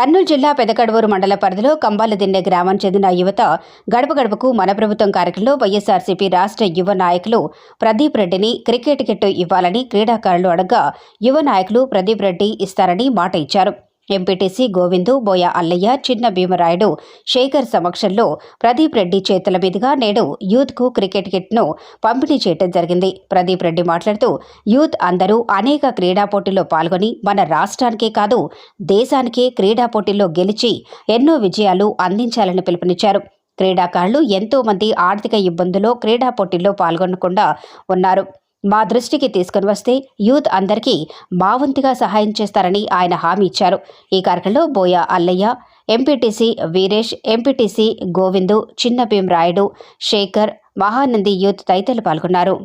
కర్నూలు జిల్లా పెదకడవూరు మండల పరిధిలో కంబాలదిన్నె గ్రామం చెందిన యువత గడప గడపకు మన ప్రభుత్వం కార్యక్రమంలో వైఎస్ఆర్సీపీ రాష్ట్ర యువ నాయకులు ప్రదీప్ రెడ్డిని క్రికెట్ కిట్టు ఇవ్వాలని క్రీడాకారులు అడగ్గా యువ నాయకులు ప్రదీప్ రెడ్డి ఇస్తారని మాట ఇచ్చారు. ఎంపీటీసీ గోవిందు బోయ అల్లయ్య చిన్న భీమరాయుడు శేఖర్ సమక్షంలో ప్రదీప్ రెడ్డి చేతుల మీదుగా నేడు యూత్కు క్రికెట్ కిట్ను పంపిణీ చేయడం జరిగింది. ప్రదీప్ రెడ్డి మాట్లాడుతూ యూత్ అందరూ అనేక క్రీడా పోటీల్లో పాల్గొని మన రాష్ట్రానికే కాదు దేశానికే క్రీడా పోటీల్లో గెలిచి ఎన్నో విజయాలు అందించాలని పిలుపునిచ్చారు. క్రీడాకారులు ఎంతోమంది ఆర్థిక ఇబ్బందుల్లో క్రీడా పోటీల్లో పాల్గొనకుండా ఉన్నారు. మా దృష్టికి తీసుకుని వస్తే యూత్ అందరికీ మా వంతుగా సహాయం చేస్తారని ఆయన హామీ ఇచ్చారు. ఈ కార్యక్రమంలో Boya Allayya MPTC Veeresh MPTC Govindu Chinna Bheem Rayudu Shekhar Mahanandi youth తదితరులు పాల్గొన్నారు.